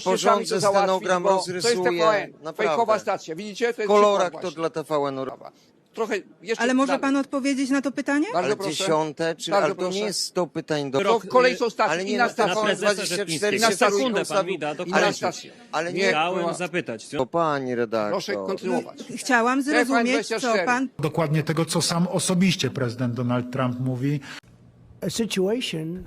Sporządzę to załatwić, stenogram, bo To jest rozrysuję, TVN, naprawdę. fejkowa stacja. Widzicie? To jest kolorach przykład to właśnie. dla TVN-u. Trochę jeszcze Ale może dalej. pan odpowiedzieć na to pytanie? Bardzo Ale proszę. dziesiąte, czy, Bardzo ale to proszę. nie jest 100 pytań do... To w stacje, Ale nie inna na. TVN prezesa 24 Rzeplińskiego. Na sekundę pan mi da Inna dokończyć. Ale nie, Chciałem zapytać. to pani redaktor. Proszę kontynuować. Chciałam zrozumieć, co 24. pan Dokładnie tego, co sam osobiście prezydent Donald Trump mówi.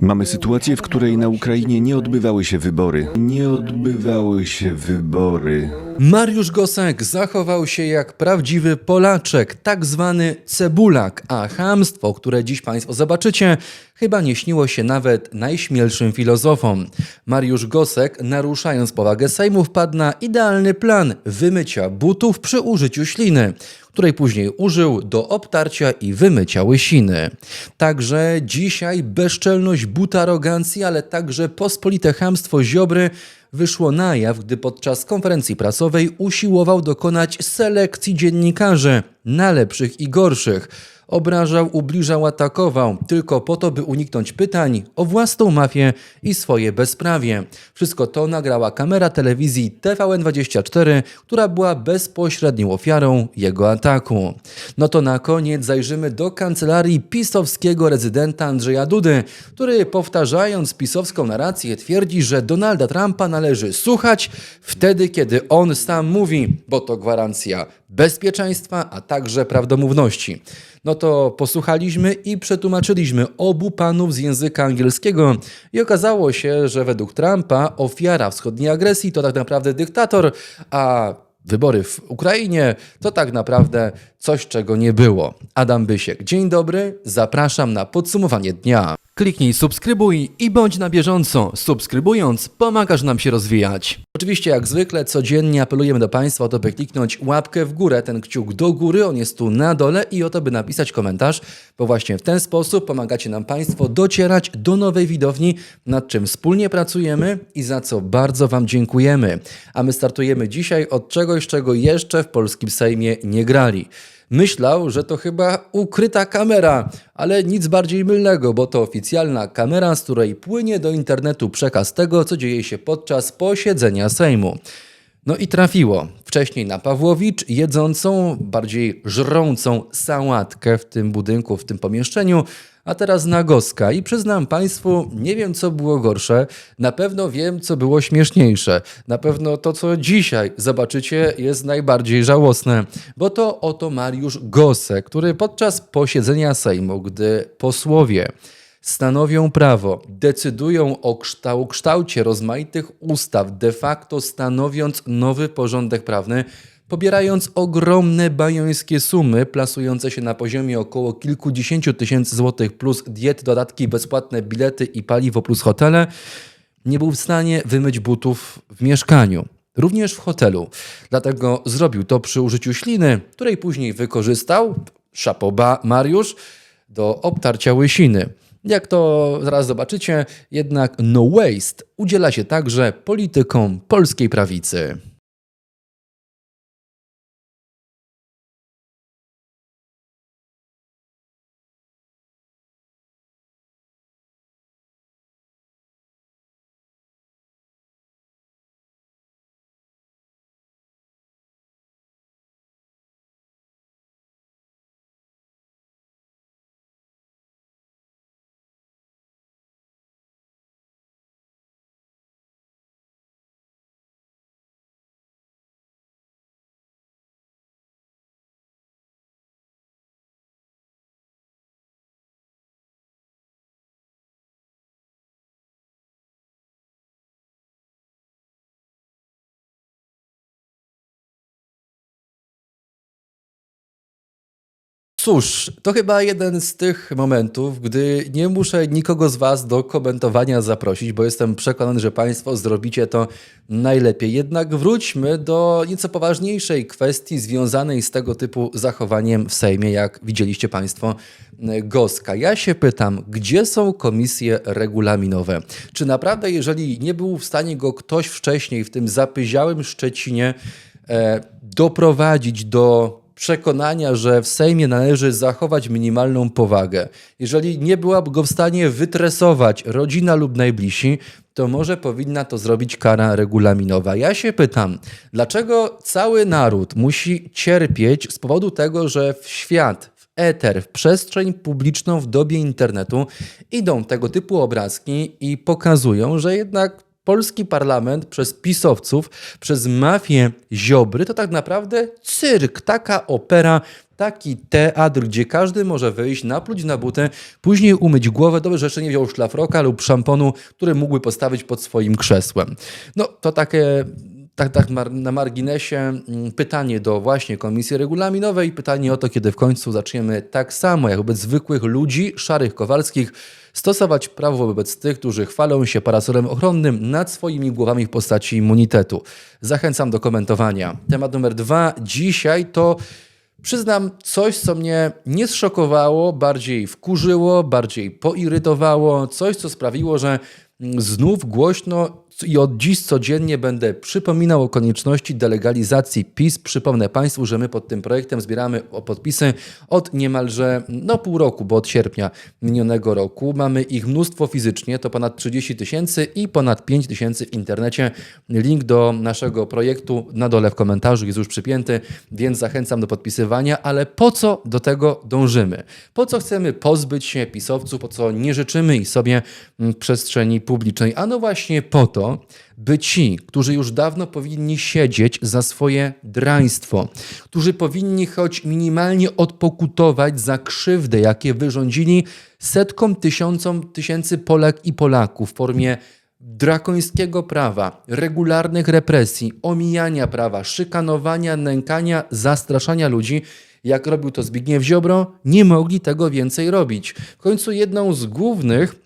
Mamy sytuację, w której na Ukrainie nie odbywały się wybory. Nie odbywały się wybory. Mariusz Gosek zachował się jak prawdziwy Polaczek, tak zwany cebulak, a chamstwo, które dziś Państwo zobaczycie, chyba nie śniło się nawet najśmielszym filozofom. Mariusz Gosek, naruszając powagę Sejmu, wpadł na idealny plan wymycia butów przy użyciu śliny, której później użył do obtarcia i wymycia łysiny. Także dzisiaj bezczelność buta arogancji, ale także pospolite chamstwo Ziobry wyszło na jaw, gdy podczas konferencji prasowej usiłował dokonać selekcji dziennikarzy na lepszych i gorszych. Obrażał, ubliżał, atakował, tylko po to, by uniknąć pytań o własną mafię i swoje bezprawie. Wszystko to nagrała kamera telewizji TVN24, która była bezpośrednią ofiarą jego ataku. No to na koniec zajrzymy do kancelarii pisowskiego rezydenta Andrzeja Dudy, który powtarzając pisowską narrację twierdzi, że Donalda Trumpa należy słuchać wtedy, kiedy on sam mówi, bo to gwarancja bezpieczeństwa, a także prawdomówności. No to posłuchaliśmy i przetłumaczyliśmy obu panów z języka angielskiego i okazało się, że według Trumpa ofiara wschodniej agresji to tak naprawdę dyktator, a wybory w Ukrainie to tak naprawdę coś, czego nie było. Adam Bysiek, dzień dobry, zapraszam na podsumowanie dnia. Kliknij subskrybuj i bądź na bieżąco. Subskrybując, pomagasz nam się rozwijać. Oczywiście, jak zwykle, codziennie apelujemy do Państwa o to, by kliknąć łapkę w górę, ten kciuk do góry, on jest tu na dole i o to, by napisać komentarz, bo właśnie w ten sposób pomagacie nam Państwo docierać do nowej widowni, nad czym wspólnie pracujemy i za co bardzo Wam dziękujemy. A my startujemy dzisiaj od czegoś, czego jeszcze w polskim Sejmie nie grali. Myślał, że to chyba ukryta kamera, ale nic bardziej mylnego, bo to oficjalna kamera, z której płynie do internetu przekaz tego, co dzieje się podczas posiedzenia Sejmu. No i trafiło. Wcześniej na Pawłowicz, jedzącą, bardziej żrącą sałatkę w tym budynku, w tym pomieszczeniu, a teraz na Goska. I przyznam Państwu, nie wiem co było gorsze, na pewno wiem co było śmieszniejsze. Na pewno to, co dzisiaj zobaczycie, jest najbardziej żałosne, bo to oto Mariusz Gosek, który podczas posiedzenia Sejmu, gdy posłowie stanowią prawo, decydują o kształ- kształcie rozmaitych ustaw, de facto stanowiąc nowy porządek prawny, pobierając ogromne bajońskie sumy, plasujące się na poziomie około kilkudziesięciu tysięcy złotych plus diet, dodatki, bezpłatne bilety i paliwo plus hotele, nie był w stanie wymyć butów w mieszkaniu. Również w hotelu. Dlatego zrobił to przy użyciu śliny, której później wykorzystał, szapoba Mariusz, do obtarcia łysiny. Jak to zaraz zobaczycie, jednak no waste udziela się także politykom polskiej prawicy. Cóż, to chyba jeden z tych momentów, gdy nie muszę nikogo z Was do komentowania zaprosić, bo jestem przekonany, że Państwo zrobicie to najlepiej. Jednak wróćmy do nieco poważniejszej kwestii związanej z tego typu zachowaniem w Sejmie, jak widzieliście Państwo e, Goska. Ja się pytam, gdzie są komisje regulaminowe? Czy naprawdę, jeżeli nie był w stanie go ktoś wcześniej w tym zapyziałym Szczecinie e, doprowadzić do przekonania, że w Sejmie należy zachować minimalną powagę. Jeżeli nie byłaby go w stanie wytresować rodzina lub najbliżsi, to może powinna to zrobić kara regulaminowa. Ja się pytam, dlaczego cały naród musi cierpieć z powodu tego, że w świat, w eter, w przestrzeń publiczną w dobie internetu idą tego typu obrazki i pokazują, że jednak polski parlament przez pisowców, przez mafię Ziobry to tak naprawdę cyrk, taka opera, taki teatr, gdzie każdy może wyjść, napluć na butę, później umyć głowę, dobrze, że jeszcze nie wziął szlafroka lub szamponu, który mógłby postawić pod swoim krzesłem. No to takie tak, tak na marginesie mm, pytanie do właśnie Komisji Regulaminowej, pytanie o to, kiedy w końcu zaczniemy tak samo jak wobec zwykłych ludzi, szarych Kowalskich, stosować prawo wobec tych, którzy chwalą się parasolem ochronnym nad swoimi głowami w postaci immunitetu. Zachęcam do komentowania. Temat numer dwa dzisiaj to Przyznam coś, co mnie nie zszokowało, bardziej wkurzyło, bardziej poirytowało, coś, co sprawiło, że mm, znów głośno i od dziś codziennie będę przypominał o konieczności delegalizacji PiS. Przypomnę Państwu, że my pod tym projektem zbieramy podpisy od niemalże no, pół roku, bo od sierpnia minionego roku. Mamy ich mnóstwo fizycznie, to ponad 30 tysięcy i ponad 5 tysięcy w internecie. Link do naszego projektu na dole w komentarzu jest już przypięty, więc zachęcam do podpisywania, ale po co do tego dążymy? Po co chcemy pozbyć się pisowców, po co nie życzymy ich sobie mm, przestrzeni publicznej? Ano właśnie po to, by ci, którzy już dawno powinni siedzieć za swoje draństwo, którzy powinni choć minimalnie odpokutować za krzywdę, jakie wyrządzili setkom, tysiącom, tysięcy Polek i Polaków w formie drakońskiego prawa, regularnych represji, omijania prawa, szykanowania, nękania, zastraszania ludzi, jak robił to Zbigniew Ziobro, nie mogli tego więcej robić. W końcu jedną z głównych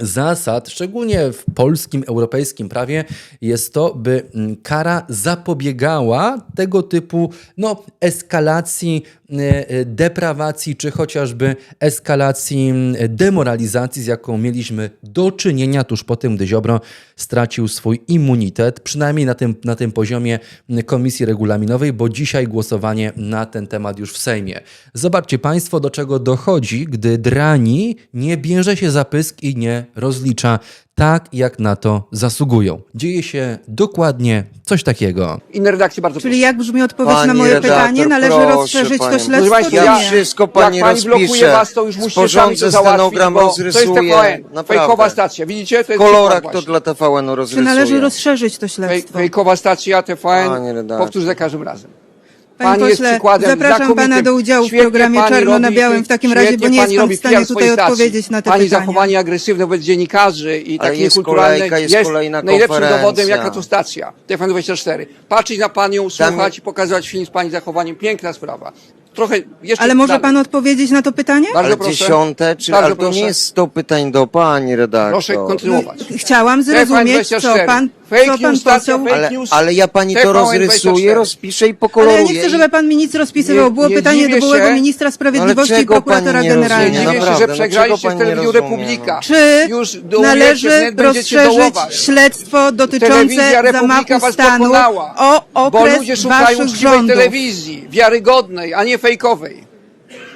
zasad, szczególnie w polskim, europejskim prawie, jest to, by mm, kara zapobiegała tego typu no, eskalacji e, e, deprawacji, czy chociażby eskalacji mm, demoralizacji, z jaką mieliśmy do czynienia tuż po tym, gdy Ziobro stracił swój immunitet, przynajmniej na tym, na tym poziomie mm, Komisji Regulaminowej, bo dzisiaj głosowanie na ten temat już w Sejmie. Zobaczcie Państwo, do czego dochodzi, gdy drani nie bierze się za pysk i nie rozlicza tak, jak na to zasługują. Dzieje się dokładnie coś takiego. Inne redakcje bardzo Czyli jak brzmi odpowiedź Pani na moje redaktor, pytanie? Należy proszę rozszerzyć to panią. śledztwo, Proszę czy państwa, Ja nie? wszystko Jak pani pani blokuje rozpiszę. was, to już musicie sami Sporządzę to załatwić, stenogram, bo to jest rozrysuję. TVN, fejkowa Naprawdę. stacja. Widzicie? To W jest kolorach przykład to właśnie. dla TVN-u Czy rozrysuję. należy rozszerzyć to Fej, śledztwo? fejkowa stacja TVN, redaktor. powtórzę za każdym razem. Panie Pani jest pośle, przykładem zapraszam pana do udziału w Świetnie programie pani Czarno na robi- Białym w takim razie, świetnie bo nie pani jestem robi w stanie PR tutaj stacji. odpowiedzieć na te Pani pytania. zachowanie agresywne wobec dziennikarzy i Ale tak jest niekulturalne kolejka, jest kolejna najlepszym konferencja. dowodem, jaka to stacja. TVN24. Patrzeć na panią, słuchać i pokazywać film z pani zachowaniem. Piękna sprawa. Trochę jeszcze Ale może dalej. pan odpowiedzieć na to pytanie? Bardzo Ale proszę. dziesiąte, czy, Bardzo ale to proszę. nie jest 100 pytań do pani redaktor. Proszę kontynuować. Chciałam zrozumieć, co TVN24. pan, Fake co pan news, stacja poseł... fake Ale, news. ale ja pani to TVN24. rozrysuję, rozpiszę i Ale pokoloruję. ja nie chcę, żeby pan mi nic rozpisywał. Nie- Było nie pytanie do dziwię byłego się. ministra Sprawiedliwości i czego prokuratora nie generalnego. dziwię się, naprawdę, że no przegraliście czego w pani nie telewizji rozumie, Republika. Czy Już dołujecie, należy wnet będziecie rozszerzyć dołować. śledztwo dotyczące Republika zamachu was stanu pokonała. o Bo okres ludzie szukają waszych uczciwej rządów? telewizji, wiarygodnej, a nie fejkowej.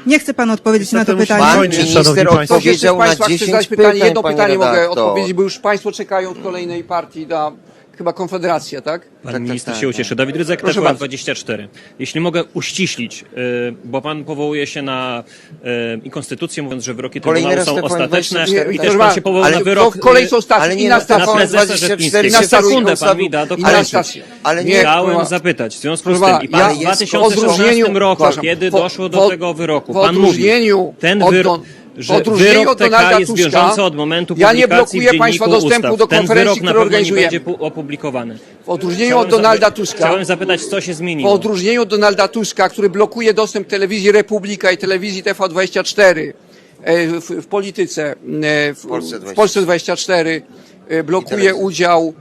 Nie chce pan odpowiedzieć na to Niestety pytanie. Pan Kończyć, minister szanowni państwo. Ktoś jeszcze z odpowiedział na Państwa chce 10 zadać pytań, pytanie? Jedno pani pytanie mogę redaktor. odpowiedzieć, bo już Państwo czekają od kolejnej partii na chyba Konfederacja, tak? Pan tak, minister tak, się tak. ucieszy. Dawid Rydzek, Proszę TVN bardzo. 24. Jeśli mogę uściślić, y, bo pan powołuje się na y, i konstytucję, mówiąc, że wyroki Kolejny Trybunału raz są TVN ostateczne 24, i tak. też pan się powołał Ale na wyrok... to kolej są y, ale nie inna na stacja. na prezesa 24 Rzeplińskiego. Na Na sekundę pan mi da dokończyć. stacja. Ale nie, Chciałem zapytać, w związku Proszę z tym, pana, i pan ja- w jest 2016 odróżnieniu- roku, przepraszam, kiedy w- doszło w- do tego wyroku, w pan odróżnieniu mówił, ten od wyrok, w że odróżnieniu wyrok od Donalda TK jest Tuska, wiążący od momentu ja nie publikacji blokuję w państwa Dzienniku dostępu Ustaw. do Ten konferencji, wyrok na pewno nie organizujemy. będzie pu- opublikowany. W odróżnieniu Chciałem od Donalda zapy- Tuska, Chciałem zapytać, co się zmieniło. odróżnieniu od Donalda Tuska, który blokuje dostęp telewizji Republika i telewizji TV24 e, w, w polityce, e, w, Polsce w Polsce 24, e, blokuje udział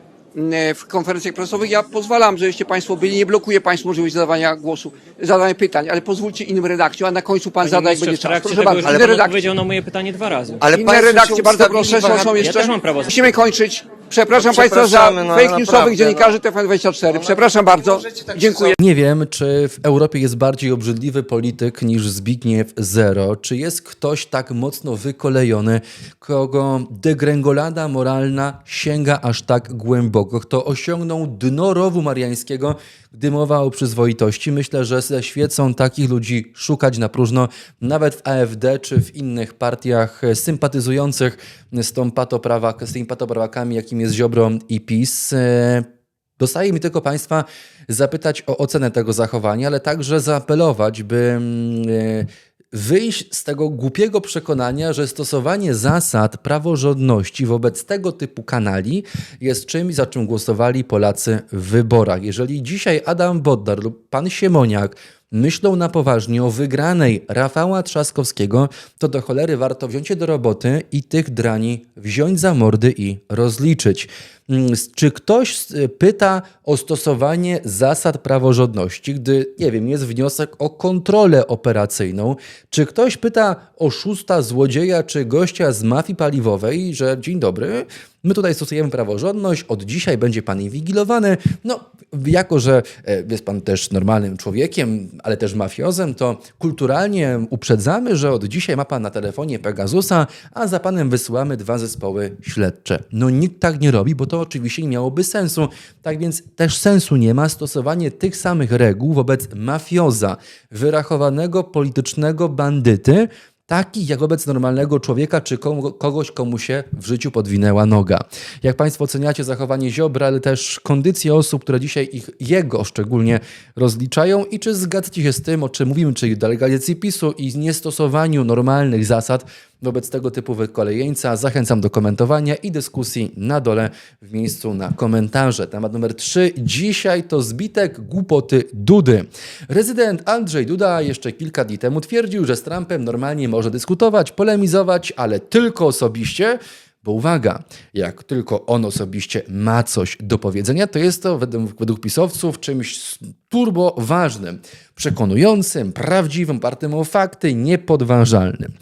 w konferencjach prasowych. Ja pozwalam, żebyście Państwo byli, nie blokuję Państwu możliwości zadawania głosu, zadawania pytań, ale pozwólcie innym redakcjom, a na końcu Pan zada, jak będzie czas. Proszę bardzo, inne pan redakcje. odpowiedział na moje pytanie dwa razy. ale Inne państwo się redakcje, bardzo ustawili proszę, są, są jeszcze. Ja też mam prawo Musimy kończyć. Przepraszam No, Państwa za przepraszamy, no, fake newsowych naprawdę, dziennikarzy TVN24. Przepraszam bardzo. Dziękuję. Nie wiem, czy w Europie jest bardziej obrzydliwy polityk niż Zbigniew Zero. Czy jest ktoś tak mocno wykolejony, kogo degrengolada moralna sięga aż tak głęboko, kto osiągnął dno rowu mariańskiego, gdy mowa o przyzwoitości. Myślę, że ze świecą takich ludzi szukać na próżno, nawet w AfD czy w innych partiach sympatyzujących z, tą patoprawak, z tymi patoprawakami, jest Ziobro i PiS. E, Dostaje mi tylko Państwa zapytać o ocenę tego zachowania, ale także zaapelować, by mm, e, wyjść z tego głupiego przekonania, że stosowanie zasad praworządności wobec tego typu kanali jest czymś, za czym głosowali Polacy w wyborach. Jeżeli dzisiaj Adam Bodnar lub pan Siemoniak myślą na poważnie o wygranej Rafała Trzaskowskiego, to do cholery warto wziąć się do roboty i tych drani wziąć za mordy i rozliczyć. Mm, Czy ktoś pyta o stosowanie zasad praworządności, gdy, nie wiem, jest wniosek o kontrolę operacyjną? Czy ktoś pyta oszusta, złodzieja czy gościa z mafii paliwowej, że dzień dobry, my tutaj stosujemy praworządność, od dzisiaj będzie pan inwigilowany. No, jako że e, jest pan też normalnym człowiekiem, ale też mafiozem, to kulturalnie uprzedzamy, że od dzisiaj ma pan na telefonie Pegasusa, a za panem wysyłamy dwa zespoły śledcze. No nikt tak nie robi, bo to oczywiście nie miałoby sensu. Tak więc też sensu nie ma stosowanie tych samych reguł wobec mafioza, wyrachowanego politycznego bandyty, takich jak wobec normalnego człowieka czy kogoś, komu się w życiu podwinęła noga. Jak Państwo oceniacie zachowanie Ziobra, ale też kondycję osób, które dzisiaj ich, jego szczególnie rozliczają i czy zgadzacie się z tym, o czym mówimy, czyli delegacji PiSu i niestosowaniu normalnych zasad wobec tego typu wykolejeńca. Zachęcam do komentowania i dyskusji na dole w miejscu na komentarze. Temat numer 3. Dzisiaj to zbitek głupoty Dudy. Rezydent Andrzej Duda jeszcze kilka dni temu twierdził, że z Trumpem normalnie może dyskutować, polemizować, ale tylko osobiście. Bo uwaga, jak tylko on osobiście ma coś do powiedzenia, to jest to według, według pisowców czymś turbo ważnym, przekonującym, prawdziwym, opartym o fakty, niepodważalnym.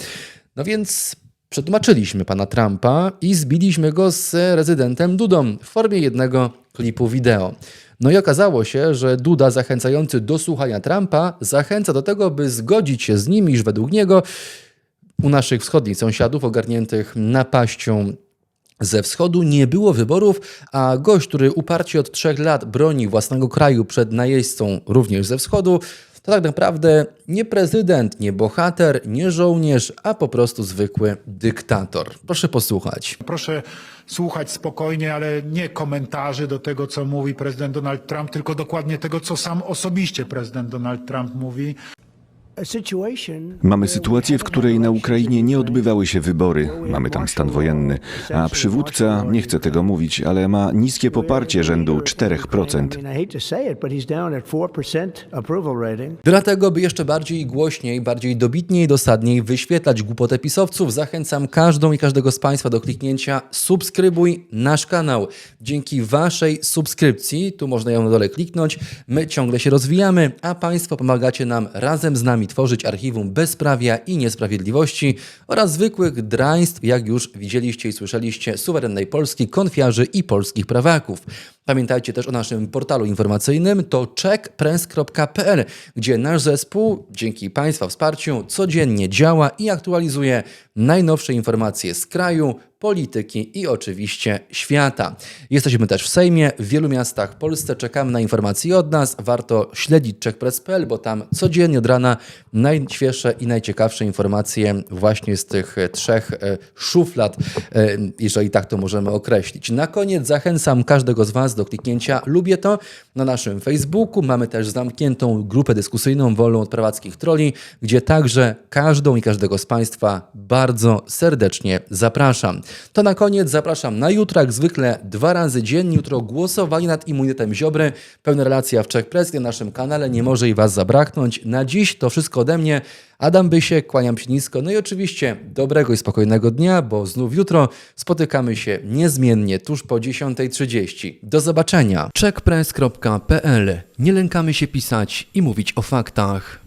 No więc przetłumaczyliśmy pana Trumpa i zbiliśmy go z rezydentem Dudą w formie jednego klipu wideo. No i okazało się, że Duda zachęcający do słuchania Trumpa zachęca do tego, by zgodzić się z nim, iż według niego u naszych wschodnich sąsiadów ogarniętych napaścią ze wschodu nie było wyborów, a gość, który uparcie od trzech lat broni własnego kraju przed najeźdźcą również ze wschodu, to tak naprawdę nie prezydent, nie bohater, nie żołnierz, a po prostu zwykły dyktator. Proszę posłuchać. Proszę słuchać spokojnie, ale nie komentarzy do tego, co mówi prezydent Donald Trump, tylko dokładnie tego, co sam osobiście prezydent Donald Trump mówi. Mamy sytuację, w której na Ukrainie nie odbywały się wybory. Mamy tam stan wojenny, a przywódca, nie chcę tego mówić, ale ma niskie poparcie rzędu 4%. Dlatego, by jeszcze bardziej głośniej, bardziej dobitniej i dosadniej wyświetlać głupotę pisowców, zachęcam każdą i każdego z Państwa do kliknięcia subskrybuj nasz kanał. Dzięki Waszej subskrypcji, tu można ją na dole kliknąć, my ciągle się rozwijamy, a Państwo pomagacie nam razem z nami tworzyć archiwum bezprawia i niesprawiedliwości oraz zwykłych draństw, jak już widzieliście i słyszeliście, suwerennej Polski, konfiarzy i polskich prawaków. Pamiętajcie też o naszym portalu informacyjnym, to checkpress.pl, gdzie nasz zespół, dzięki Państwa wsparciu, codziennie działa i aktualizuje najnowsze informacje z kraju, polityki i oczywiście świata. Jesteśmy też w Sejmie, w wielu miastach w Polsce. Czekamy na informacje od nas. Warto śledzić checkpress.pl, bo tam codziennie od rana najświeższe i najciekawsze informacje właśnie z tych trzech e, szuflad, e, jeżeli tak to możemy określić. Na koniec zachęcam każdego z Do kliknięcia lubię to na naszym Facebooku. Mamy też zamkniętą grupę dyskusyjną wolną od prawackich troli, gdzie także każdą i każdego z Państwa bardzo serdecznie zapraszam. To na koniec zapraszam na jutro, jak zwykle dwa razy dziennie. Jutro głosowanie nad immunitetem Ziobry. Pełna relacja w Czech Press na naszym kanale. Nie może i Was zabraknąć. Na dziś to wszystko ode mnie. Adam Bysiek, kłaniam się nisko. No i oczywiście dobrego i spokojnego dnia, bo znów jutro spotykamy się niezmiennie tuż po 10.30. Do zobaczenia. checkpress.pl Nie lękamy się pisać i mówić o faktach.